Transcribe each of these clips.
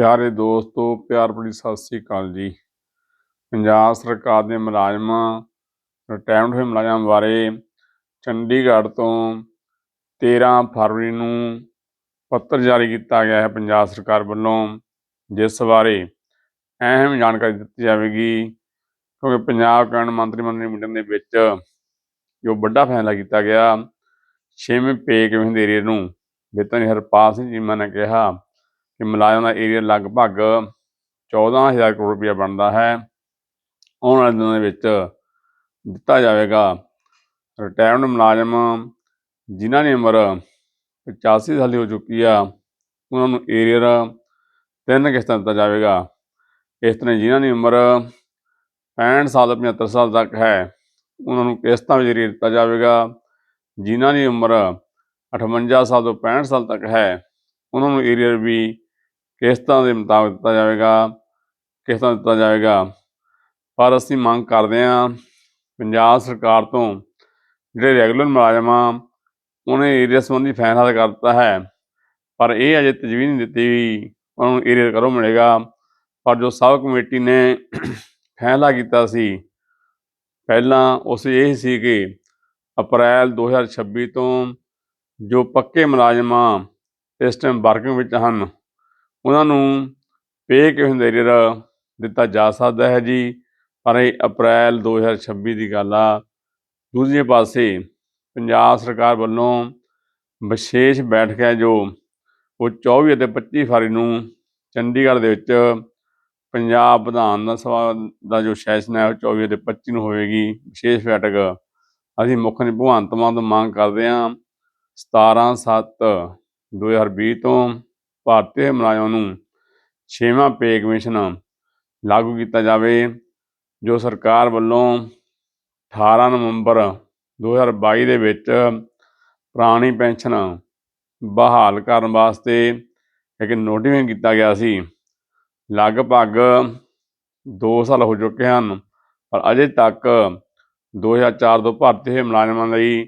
ਪਿਆਰੇ ਦੋਸਤੋ, ਪਿਆਰ ਭਰੀ ਸਤਿ ਸ੍ਰੀ ਅਕਾਲ ਜੀ। ਪੰਜਾਬ ਸਰਕਾਰ ਦੇ ਮੁਲਾਜ਼ਮਾਂ ਰਿਟਾਇਰਡ ਹੋਏ ਮੁਲਾਜ਼ਮਾਂ ਬਾਰੇ ਚੰਡੀਗੜ੍ਹ ਤੋਂ 13 ਫਰਵਰੀ ਨੂੰ ਪੱਤਰ ਜਾਰੀ ਕੀਤਾ ਗਿਆ ਹੈ ਪੰਜਾਬ ਸਰਕਾਰ ਵੱਲੋਂ, ਜਿਸ ਬਾਰੇ ਅਹਿਮ ਜਾਣਕਾਰੀ ਦਿੱਤੀ ਜਾਵੇਗੀ, ਕਿਉਂਕਿ ਪੰਜਾਬ ਕੈਬਨਿਟ ਮੰਤਰੀ ਮੰਡਲ ਦੀ ਮੀਟਿੰਗ ਦੇ ਵਿੱਚ ਜੋ ਵੱਡਾ ਫੈਸਲਾ ਕੀਤਾ ਗਿਆ, ਛੇਵੇਂ ਪੇ ਕਮਿਸ਼ਨ ਦੇ ਏਰੀਏ ਨੂੰ ਵਿੱਤਨ ਹਰਪਾਲ ਸਿੰਘ ਚੀਮਾ ਨੇ ਕਿਹਾ। ਕਿ ਮੁਲਾਜ਼ਮ ਦਾ ਏਰੀਆ ਲਗਭਗ 14000 ਕਰੋੜ ਰੁਪਇਆ ਬਣਦਾ ਹੈ। ਆਉਣ ਵਾਲੇ ਦਿਨਾਂ ਦੇ ਵਿੱਚ ਦਿੱਤਾ ਜਾਵੇਗਾ ਰਿਟਾਇਰਡ ਮੁਲਾਜ਼ਮ ਜਿਨ੍ਹਾਂ ਦੀ ਉਮਰ 85 ਸਾਲ ਦੀ ਹੋ ਚੁੱਕੀ ਆ, ਉਹਨਾਂ ਨੂੰ ਏਰੀਅਰ ਤਿੰਨ ਕਿਸ਼ਤਾਂ ਦਿੱਤਾ ਜਾਵੇਗਾ। ਇਸ ਤਰ੍ਹਾਂ ਜਿਨ੍ਹਾਂ ਦੀ ਉਮਰ 65 ਸਾਲ ਤੋਂ 75 ਸਾਲ ਤੱਕ ਹੈ, ਉਹਨਾਂ ਨੂੰ ਕਿਸ਼ਤਾਂ ਵਿੱਚ ਏਰੀਅਰ ਦਿੱਤਾ ਜਾਵੇਗਾ। ਜਿਨ੍ਹਾਂ ਦੀ ਉਮਰ 58 ਸਾਲ ਤੋਂ 65 ਸਾਲ ਤੱਕ ਹੈ, ਉਹਨਾਂ ਨੂੰ ਏਰੀਅਰ ਵੀ ਕਿਸ਼ਤਾਂ ਦੇ ਮੁਤਾਬਕ ਦਿੱਤਾ ਜਾਵੇਗਾ, ਕਿਸ਼ਤਾਂ ਦਿੱਤਾ ਜਾਵੇਗਾ। ਪਰ ਅਸੀਂ ਮੰਗ ਕਰਦੇ ਹਾਂ, ਪੰਜਾਬ ਸਰਕਾਰ ਤੋਂ ਜਿਹੜੇ ਰੈਗੂਲਰ ਮੁਲਾਜ਼ਮ ਆ, ਉਹਨੇ ਏਰੀਆ ਸੰਬੰਧੀ ਫੈਸਲਾ ਕਰ ਦਿੱਤਾ ਹੈ। ਪਰ ਇਹ ਅਜੇ ਤਜਵੀਜ਼ ਨਹੀਂ ਦਿੱਤੀ ਗਈ, ਉਹਨਾਂ ਨੂੰ ਏਰੀਆ ਕਰੋ ਮਿਲੇਗਾ। ਪਰ ਜੋ ਸਬ ਕਮੇਟੀ ਨੇ ਫੈਸਲਾ ਕੀਤਾ ਸੀ, ਪਹਿਲਾਂ ਉਸ ਇਹ ਸੀ ਕਿ ਅਪ੍ਰੈਲ 2026 ਤੋਂ ਜੋ ਪੱਕੇ ਮੁਲਾਜ਼ਮ ਆ, ਇਸ ਟਾਈਮ ਵਰਕਿੰਗ ਵਿੱਚ ਹਨ। ਉਹਨਾਂ ਨੂੰ ਪੇ ਕੇ ਦੇ ਏਰੀਅਰ ਦਿੱਤਾ ਜਾ ਸਕਦਾ ਹੈ ਜੀ। ਪਰ ਇਹ ਅਪ੍ਰੈਲ 2026 ਦੀ ਗੱਲ ਆ। ਦੂਜੇ ਪਾਸੇ ਪੰਜਾਬ ਸਰਕਾਰ ਵੱਲੋਂ ਵਿਸ਼ੇਸ਼ ਬੈਠਕ ਹੈ ਜੋ ਉਹ 24 ਅਤੇ 25 ਫਰਵਰੀ ਨੂੰ ਚੰਡੀਗੜ੍ਹ ਦੇ ਵਿੱਚ ਪੰਜਾਬ ਵਿਧਾਨ ਸਭਾ ਦਾ ਜੋ ਸੈਸ਼ਨ ਹੈ ਉਹ 24 ਅਤੇ 25 ਨੂੰ ਹੋਵੇਗੀ। ਵਿਸ਼ੇਸ਼ ਬੈਠਕ ਅਸੀਂ ਮੁੱਖ ਮੰਤਰੀ ਭਗਵੰਤ ਮਾਨ ਤੋਂ ਮੰਗ ਕਰਦੇ ਹਾਂ 17 7 2020 ਤੋਂ ਭਾਰਤੀ ਮੁਲਾਜ਼ਮਾਂ ਨੂੰ ਛੇਵਾਂ ਪੇ ਕਮਿਸ਼ਨ ਲਾਗੂ ਕੀਤਾ ਜਾਵੇ, ਜੋ ਸਰਕਾਰ ਵੱਲੋਂ 18 ਨਵੰਬਰ 2022 ਦੇ ਵਿੱਚ ਪੁਰਾਣੀ ਪੈਨਸ਼ਨ ਬਹਾਲ ਕਰਨ ਵਾਸਤੇ ਇੱਕ ਨੋਟੀਫਿਕੇਸ਼ਨ ਕੀਤਾ ਗਿਆ ਸੀ। ਲਗਭਗ 2 ਸਾਲ ਹੋ ਚੁੱਕੇ ਹਨ, ਪਰ ਅਜੇ ਤੱਕ 2004 ਤੋਂ ਭਾਰਤੀ ਹੋਏ ਮੁਲਾਜ਼ਮਾਂ ਲਈ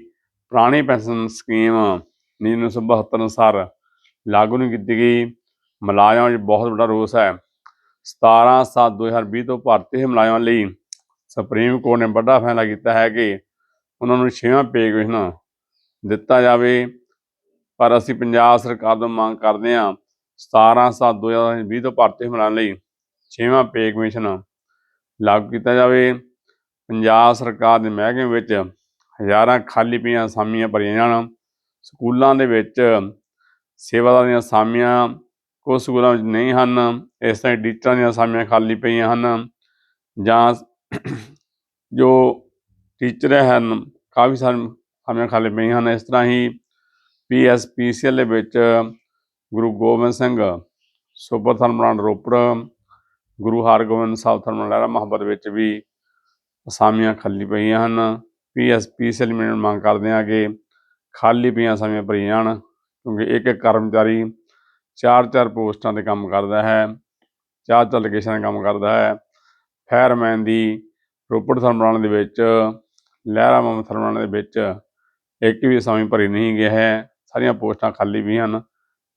ਪੁਰਾਣੀ ਪੈਨਸ਼ਨ ਸਕੀਮ 1972 ਅਨੁਸਾਰ ਲਾਗੂ ਨਹੀਂ ਕੀਤੀ ਗਈ। ਮੁਲਾਜ਼ਮਾਂ ਵਿੱਚ ਬਹੁਤ ਵੱਡਾ ਰੋਸ ਹੈ। 17 7 2020 ਤੋਂ ਭਾਰਤੀ ਹੋਏ ਮੁਲਾਜ਼ਮਾਂ ਲਈ ਸੁਪਰੀਮ ਕੋਰਟ ਨੇ ਵੱਡਾ ਫੈਸਲਾ ਕੀਤਾ ਹੈ ਕਿ ਉਹਨਾਂ ਨੂੰ ਛੇਵਾਂ ਪੇ ਕਮਿਸ਼ਨ ਦਿੱਤਾ ਜਾਵੇ। ਪਰ ਅਸੀਂ ਪੰਜਾਬ ਸਰਕਾਰ ਤੋਂ ਮੰਗ ਕਰਦੇ ਹਾਂ 17 7 2020 ਤੋਂ ਭਾਰਤੀ ਹੋਏ ਲਈ ਛੇਵਾਂ ਪੇ ਕਮਿਸ਼ਨ ਲਾਗੂ ਕੀਤਾ ਜਾਵੇ। ਪੰਜਾਬ ਸਰਕਾਰ ਦੇ ਮਹਿਕਮੇ ਵਿੱਚ ਹਜ਼ਾਰਾਂ ਖਾਲੀ ਪਈਆਂ ਅਸਾਮੀਆਂ ਭਰੀਆਂ ਜਾਣ। ਸਕੂਲਾਂ ਦੇ ਵਿੱਚ ਸੇਵਾਦਾਰ ਦੀਆਂ ਅਸਾਮੀਆਂ ਕੁਝ ਸਕੂਲਾਂ ਵਿੱਚ ਨਹੀਂ ਹਨ, ਇਸ ਤਰ੍ਹਾਂ ਹੀ ਟੀਚਰਾਂ ਦੀਆਂ ਅਸਾਮੀਆਂ ਖਾਲੀ ਪਈਆਂ ਹਨ, ਜਾਂ ਜੋ ਟੀਚਰ ਹਨ, ਕਾਫੀ ਸਾਰੀਆਂ ਅਸਾਮੀਆਂ ਖਾਲੀ ਪਈਆਂ ਹਨ, ਇਸ ਤਰ੍ਹਾਂ ਹੀ ਪੀਐਸਪੀਸੀਐਲ ਦੇ ਵਿੱਚ Guru Gobind Singh, super thermal Ropar, Guru Hargobind Sahib thermal Lehra Mohabbat ਵਿੱਚ ਵੀ ਅਸਾਮੀਆਂ ਖਾਲੀ ਪਈਆਂ ਹਨ ਪੀਐਸਪੀਸੀਐਲ ਮਿਲਣ ਮੰਗ ਕਰਦੇ ਹਾਂ ਕਿ ਖਾਲੀ ਪਈਆਂ ਅਸਾਮੀਆਂ ਭਰੀਆਂ ਜਾਣ। ਕਿਉਂਕਿ ਇੱਕ ਇੱਕ ਕਰਮਚਾਰੀ ਚਾਰ ਚਾਰ ਪੋਸਟਾਂ ਤੇ ਕੰਮ ਕਰਦਾ ਹੈ, ਚਾਰ ਚਾਰ ਲੋਕੇਸ਼ਨਾਂ 'ਤੇ ਕੰਮ ਕਰਦਾ ਹੈ। ਫਾਇਰਮੈਨ ਦੀ ਰੋਪੜ ਥਰਮਲ ਦੇ ਵਿੱਚ, ਲਹਿਰਾ ਮੁਹੱਬਤ ਥਰਮਲ ਦੇ ਵਿੱਚ ਇੱਕ ਵੀ ਅਸਾਮੀ ਭਰੀ ਨਹੀਂ ਗਿਆ ਹੈ। ਸਾਰੀਆਂ ਪੋਸਟਾਂ ਖਾਲੀ ਵੀ ਹਨ।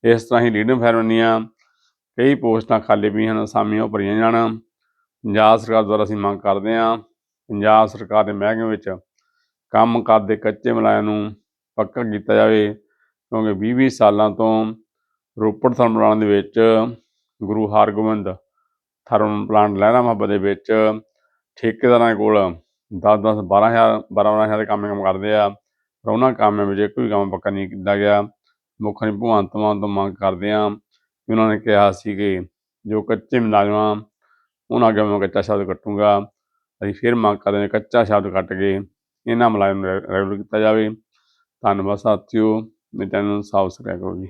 ਇਸ ਤਰ੍ਹਾਂ ਹੀ ਲੀਡਰ ਫਾਇਰਮੈਨ ਦੀਆਂ ਕਈ ਪੋਸਟਾਂ ਖਾਲੀ ਵੀ ਹਨ ਅਸਾਮੀਆਂ ਭਰੀਆਂ ਜਾਣ। ਪੰਜਾਬ ਸਰਕਾਰ ਦੁਆਰਾ ਅਸੀਂ ਮੰਗ ਕਰਦੇ ਹਾਂ, ਪੰਜਾਬ ਸਰਕਾਰ ਦੇ ਮਹਿਕਮੇ ਵਿੱਚ ਕੰਮ ਕਰਦੇ ਕੱਚੇ ਮੁਲਾਜ਼ਮਾਂ ਨੂੰ ਪੱਕਾ ਕੀਤਾ ਜਾਵੇ। ਕਿਉਂਕਿ 20-20 ਸਾਲਾਂ ਤੋਂ ਰੋਪੜ ਥਰਮਲ ਪਲਾਂਟ ਦੇ ਵਿੱਚ ਗੁਰੂ ਹਰਗੋਬਿੰਦ ਥਰਮਲ ਪਲਾਂਟ ਲਹਿਰਾ ਮੁਹੱਬਤ ਦੇ ਵਿੱਚ। ਠੇਕੇਦਾਰਾਂ ਕੋਲ 10-10 12000 12000 ਦੇ ਕੰਮ ਕੰਮ ਕਰਦੇ ਆ। ਪਰ ਉਹਨਾਂ ਕੰਮਾਂ ਵਿੱਚ ਕੋਈ ਕੰਮ ਪੱਕਾ ਨਹੀਂ ਕੀਤਾ ਗਿਆ। ਮੁੱਖ ਮੰਤਰੀ ਭਗਵੰਤ ਮਾਨ ਤੋਂ ਮੰਗ ਕਰਦੇ ਆ ਕਿ ਉਹਨਾਂ ਨੇ ਕਿਹਾ ਸੀ ਕਿ ਜੋ ਕੱਚੇ ਮੁਲਾਜ਼ਮਾਂ ਉਹਨਾਂ ਅੱਗੇ ਮੈਂ ਕੱਚਾ ਸ਼ਬਦ ਕੱਟੂੰਗਾ। ਅਸੀਂ ਫਿਰ ਮੰਗ ਕਰਦੇ ਹਾਂ ਕੱਚਾ ਸ਼ਬਦ ਕੱਟ ਕੇ ਇਹਨਾਂ ਮੁਲਾਜ਼ਮ ਨੂੰ ਰੈਗੂਲਰ ਕੀਤਾ ਜਾਵੇ। ਧੰਨਵਾਦ ਸਾਥੀਓ। ਮੇਰੇ ਚੈਨਲ ਨੂੰ ਸਬਸਕ੍ਰਾਈਬ ਕਰੋ ਜੀ